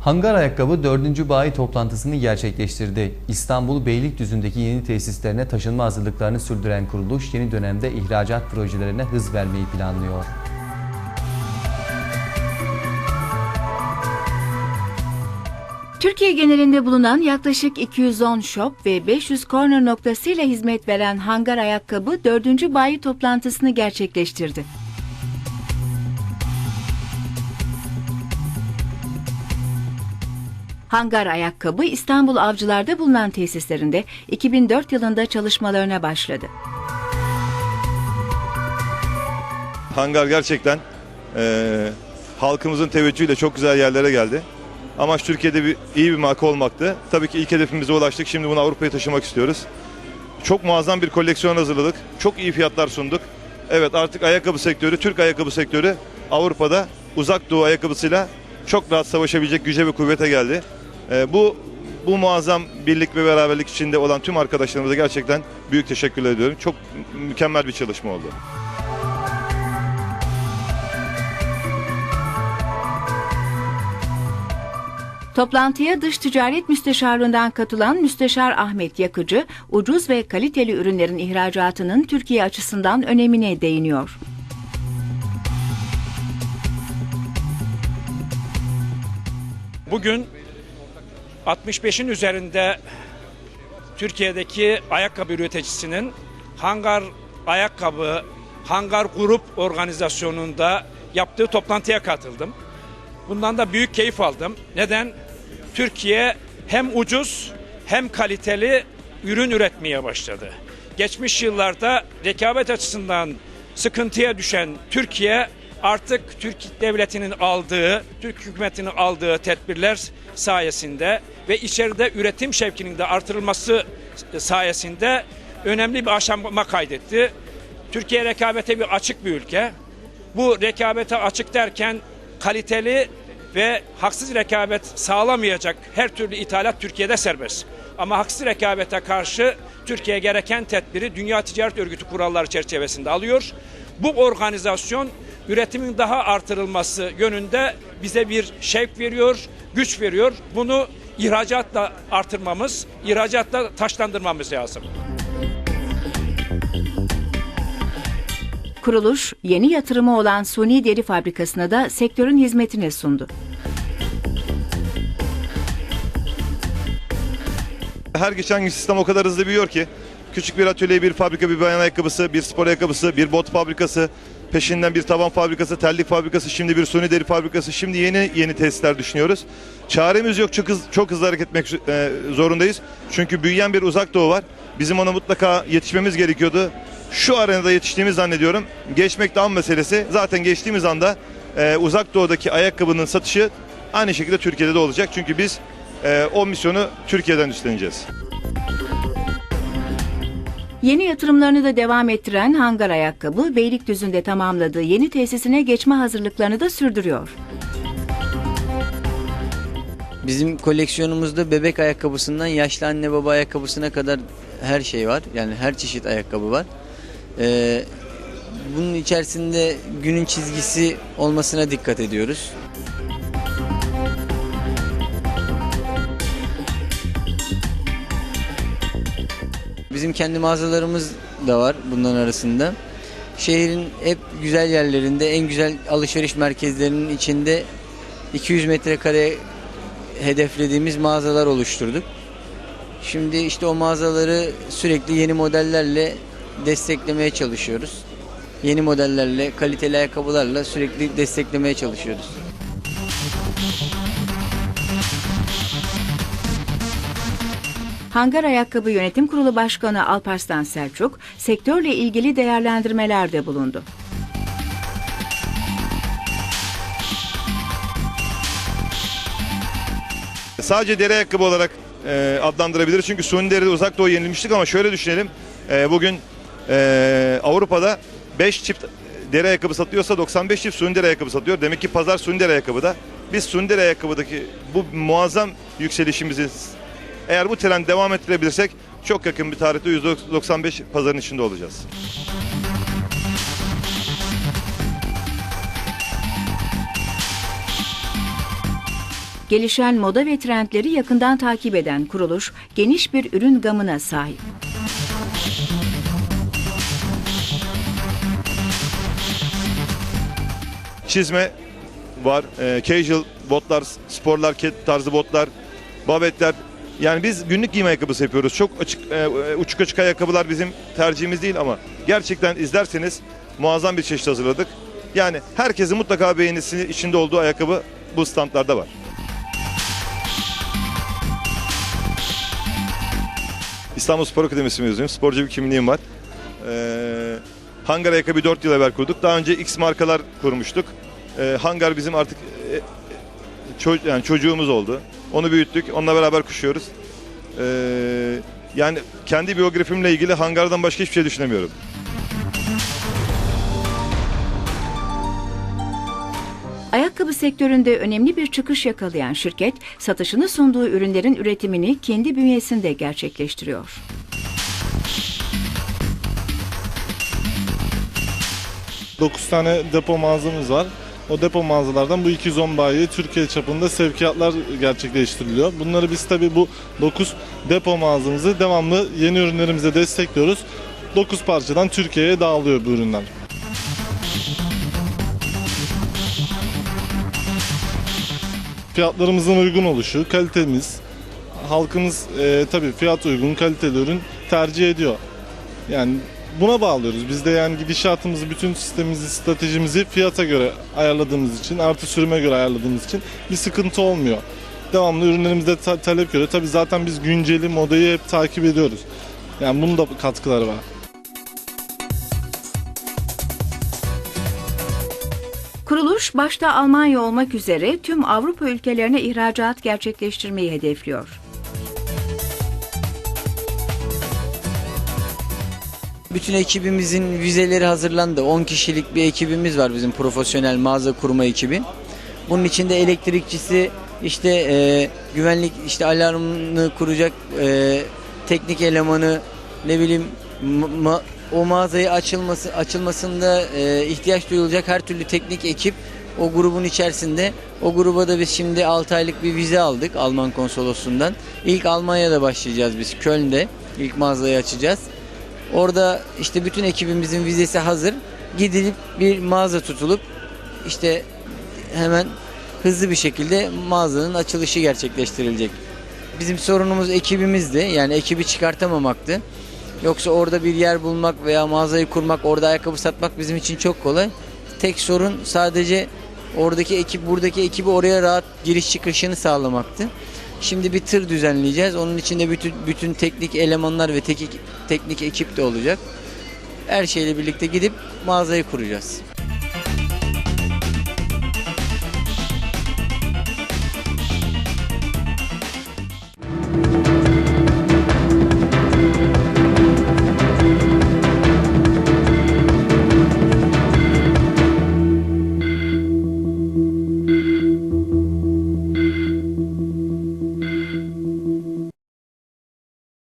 Hangar Ayakkabı 4. bayi toplantısını gerçekleştirdi. İstanbul Beylikdüzü'ndeki yeni tesislerine taşınma hazırlıklarını sürdüren kuruluş yeni dönemde ihracat projelerine hız vermeyi planlıyor. Türkiye genelinde bulunan yaklaşık 210 shop ve 500 corner noktasıyla hizmet veren Hangar Ayakkabı 4. bayi toplantısını gerçekleştirdi. Hangar Ayakkabı İstanbul Avcılar'da bulunan tesislerinde 2004 yılında çalışmalarına başladı. Hangar gerçekten eee, halkımızın teveccühüyle çok güzel yerlere geldi. Amaç Türkiye'de bir, iyi bir marka olmaktı. Tabii ki ilk hedefimize ulaştık. Şimdi bunu Avrupa'ya taşımak istiyoruz. Çok muazzam bir koleksiyon hazırladık. Çok iyi fiyatlar sunduk. Evet artık ayakkabı sektörü, Türk ayakkabı sektörü Avrupa'da uzak doğu ayakkabısıyla çok rahat savaşabilecek güce ve kuvvete geldi. Eee, bu bu muazzam birlik ve beraberlik içinde olan tüm arkadaşlarımıza gerçekten büyük teşekkürler ediyorum. Çok mükemmel bir çalışma oldu. Toplantıya Dış Ticaret Müsteşarlığından katılan Müsteşar Ahmet Yakıcı, ucuz ve kaliteli ürünlerin ihracatının Türkiye açısından önemine değiniyor. Bugün 65'in üzerinde Türkiye'deki ayakkabı üreticisinin Hangar Ayakkabı Hangar Grup organizasyonunda yaptığı toplantıya katıldım. Bundan da büyük keyif aldım. Neden? Türkiye hem ucuz hem kaliteli ürün üretmeye başladı. Geçmiş yıllarda rekabet açısından sıkıntıya düşen Türkiye artık Türk devletinin aldığı, Türk hükümetinin aldığı tedbirler sayesinde ve içeride üretim şevkinin de artırılması sayesinde önemli bir aşama kaydetti. Türkiye rekabete bir açık bir ülke. Bu rekabete açık derken kaliteli ve haksız rekabet sağlamayacak her türlü ithalat Türkiye'de serbest. Ama haksız rekabete karşı Türkiye gereken tedbiri Dünya Ticaret Örgütü kuralları çerçevesinde alıyor. Bu organizasyon üretimin daha artırılması yönünde bize bir şevk veriyor, güç veriyor. Bunu ihracatla artırmamız, ihracatla taşlandırmamız lazım. Kuruluş, yeni yatırımı olan suni deri fabrikasına da sektörün hizmetine sundu. Her geçen gün sistem o kadar hızlı büyüyor ki küçük bir atölye, bir fabrika, bir bayan ayakkabısı, bir spor ayakkabısı, bir bot fabrikası, peşinden bir taban fabrikası, terlik fabrikası, şimdi bir suni deri fabrikası, şimdi yeni yeni tesisler düşünüyoruz. Çaremiz yok, çok, hız, çok hızlı hareket etmek e, zorundayız. Çünkü büyüyen bir uzak doğu var. Bizim ona mutlaka yetişmemiz gerekiyordu. Şu arenada yetiştiğimiz zannediyorum. Geçmek de an meselesi. Zaten geçtiğimiz anda e, uzak doğudaki ayakkabının satışı aynı şekilde Türkiye'de de olacak. Çünkü biz e, o misyonu Türkiye'den üstleneceğiz. Yeni yatırımlarını da devam ettiren Hangar Ayakkabı, Beylikdüzü'nde tamamladığı yeni tesisine geçme hazırlıklarını da sürdürüyor. Bizim koleksiyonumuzda bebek ayakkabısından yaşlı anne baba ayakkabısına kadar her şey var. Yani her çeşit ayakkabı var. Ee, bunun içerisinde günün çizgisi olmasına dikkat ediyoruz. Bizim kendi mağazalarımız da var bunların arasında. Şehrin hep güzel yerlerinde, en güzel alışveriş merkezlerinin içinde 200 metrekare hedeflediğimiz mağazalar oluşturduk. Şimdi işte o mağazaları sürekli yeni modellerle desteklemeye çalışıyoruz. Yeni modellerle, kaliteli ayakkabılarla sürekli desteklemeye çalışıyoruz. Hangar Ayakkabı Yönetim Kurulu Başkanı Alparslan Selçuk, sektörle ilgili değerlendirmelerde bulundu. Sadece deri ayakkabı olarak e, adlandırabiliriz. Çünkü suni deride uzak doğu yenilmiştik ama şöyle düşünelim. E, bugün e, Avrupa'da 5 çift deri ayakkabı satıyorsa 95 çift suni deri ayakkabı satıyor. Demek ki pazar suni deri ayakkabıda. Biz suni deri ayakkabıdaki bu muazzam yükselişimizi eğer bu trend devam ettirebilirsek çok yakın bir tarihte %95 pazarın içinde olacağız. Gelişen moda ve trendleri yakından takip eden kuruluş, geniş bir ürün gamına sahip. Çizme var, e, casual botlar, sporlar, tarzı botlar, babetler. Yani biz günlük giyim ayakkabısı yapıyoruz. Çok açık, e, uçuk açık ayakkabılar bizim tercihimiz değil ama gerçekten izlerseniz muazzam bir çeşit hazırladık. Yani herkesin mutlaka beğenisi içinde olduğu ayakkabı bu standlarda var. İstanbul Spor Akademisi mezunuyum. Sporcu bir kimliğim var. Ee, hangar ayakkabı 4 yıl evvel kurduk. Daha önce X markalar kurmuştuk. Ee, hangar bizim artık e, e, ço- yani çocuğumuz oldu. Onu büyüttük. Onunla beraber kuşuyoruz. Ee, yani kendi biyografimle ilgili hangardan başka hiçbir şey düşünemiyorum. Ayakkabı sektöründe önemli bir çıkış yakalayan şirket, satışını sunduğu ürünlerin üretimini kendi bünyesinde gerçekleştiriyor. Dokuz tane depo mağazamız var. O depo mağazalardan bu 210 bayiye Türkiye çapında sevkiyatlar gerçekleştiriliyor. Bunları biz tabii bu 9 depo mağazamızı devamlı yeni ürünlerimize destekliyoruz. 9 parçadan Türkiye'ye dağılıyor bu ürünler. Fiyatlarımızın uygun oluşu, kalitemiz, halkımız e, tabii fiyat uygun, kaliteli ürün tercih ediyor. Yani buna bağlıyoruz. Biz de yani gidişatımızı, bütün sistemimizi, stratejimizi fiyata göre ayarladığımız için, artı sürüme göre ayarladığımız için bir sıkıntı olmuyor. Devamlı ürünlerimizde ta- talep göre. Tabii zaten biz günceli modayı hep takip ediyoruz. Yani bunun da katkıları var. Kuruluş başta Almanya olmak üzere tüm Avrupa ülkelerine ihracat gerçekleştirmeyi hedefliyor. Bütün ekibimizin vizeleri hazırlandı. 10 kişilik bir ekibimiz var bizim profesyonel mağaza kurma ekibi. Bunun içinde elektrikçisi, işte e, güvenlik, işte alarmını kuracak e, teknik elemanı, ne bileyim ma- o mağazayı açılması açılmasında e, ihtiyaç duyulacak her türlü teknik ekip o grubun içerisinde. O gruba da biz şimdi 6 aylık bir vize aldık Alman konsolosluğundan. İlk Almanya'da başlayacağız biz Köln'de. İlk mağazayı açacağız. Orada işte bütün ekibimizin vizesi hazır. Gidilip bir mağaza tutulup işte hemen hızlı bir şekilde mağazanın açılışı gerçekleştirilecek. Bizim sorunumuz ekibimizdi. Yani ekibi çıkartamamaktı. Yoksa orada bir yer bulmak veya mağazayı kurmak, orada ayakkabı satmak bizim için çok kolay. Tek sorun sadece oradaki ekip, buradaki ekibi oraya rahat giriş çıkışını sağlamaktı. Şimdi bir tır düzenleyeceğiz. Onun içinde bütün bütün teknik elemanlar ve teknik teknik ekip de olacak. Her şeyle birlikte gidip mağazayı kuracağız.